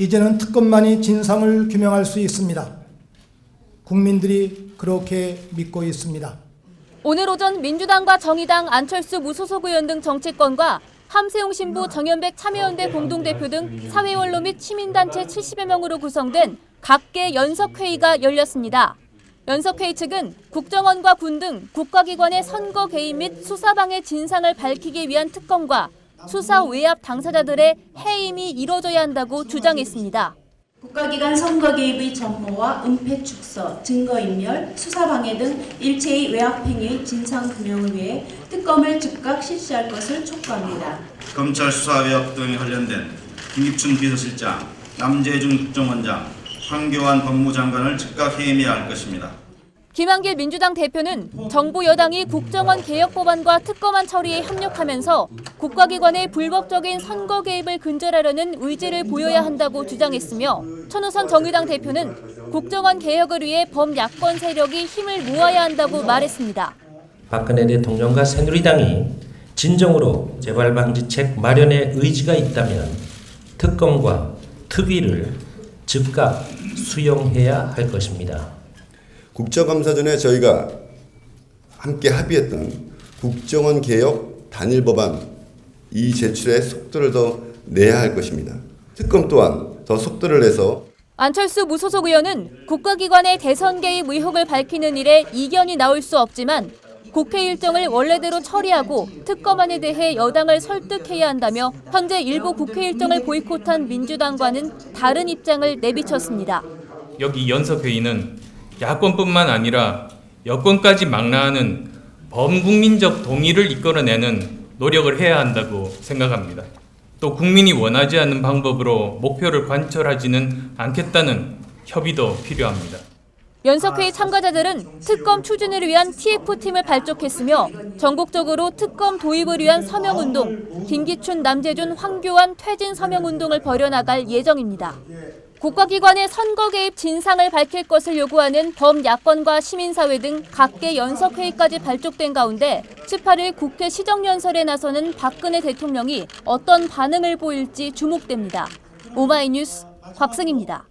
이제는 특검만이 진상을 규명할 수 있습니다. 국민들이 그렇게 믿고 있습니다. 오늘 오전 민주당과 정의당 안철수 무소속 의원 등 정치권과 함세용 신부 정연백 참여연대 공동대표 등 사회원로 및 시민단체 70여 명으로 구성된 각계 연석회의가 열렸습니다. 연석회의 측은 국정원과 군 등 국가기관의 선거 개입 및 수사방해 진상을 밝히기 위한 특검과 수사 외압 당사자들의 해임이 이뤄져야 한다고 주장했습니다. 국가기관 선거 개입의 전모와 은폐 축서, 증거인멸, 수사방해 등 일체의 외압행위의 진상규명을 위해 특검을 즉각 실시할 것을 촉구합니다. 검찰 수사 외압 등에 관련된 김기춘 비서실장, 남재준 국정원장, 황교안 법무장관을 즉각 해임해야 할 것입니다. 김한길 민주당 대표는 정부 여당이 국정원 개혁 법안과 특검안 처리에 협력하면서 국가기관의 불법적인 선거 개입을 근절하려는 의지를 보여야 한다고 주장했으며 천우선 정의당 대표는 국정원 개혁을 위해 범야권 세력이 힘을 모아야 한다고 말했습니다. 박근혜 대통령과 새누리당이 진정으로 재발 방지책 마련에 의지가 있다면 특검과 특위를 즉각 수용해야 할 것입니다. 국정감사 전에 저희가 함께 합의했던 국정원 개혁 단일 법안 이 제출에 속도를 더 내야 할 것입니다. 특검 또한 더 속도를 내서 안철수 무소속 의원은 국가기관의 대선 개입 의혹을 밝히는 일에 이견이 나올 수 없지만 국회 일정을 원래대로 처리하고 특검안에 대해 여당을 설득해야 한다며 현재 일부 국회 일정을 보이콧한 민주당과는 다른 입장을 내비쳤습니다. 여기 연석 회의는 야권뿐만 아니라 여권까지 망라하는 범국민적 동의를 이끌어내는 노력을 해야 한다고 생각합니다. 또 국민이 원하지 않는 방법으로 목표를 관철하지는 않겠다는 협의도 필요합니다. 연석회의 참가자들은 특검 추진을 위한 TF팀을 발족했으며 전국적으로 특검 도입을 위한 서명운동, 김기춘, 남재준, 황교안 퇴진 서명운동을 벌여나갈 예정입니다. 국가기관의 선거 개입 진상을 밝힐 것을 요구하는 범야권과 시민사회 등 각계 연석회의까지 발족된 가운데 18일 국회 시정연설에 나서는 박근혜 대통령이 어떤 반응을 보일지 주목됩니다. 오마이뉴스 곽승입니다.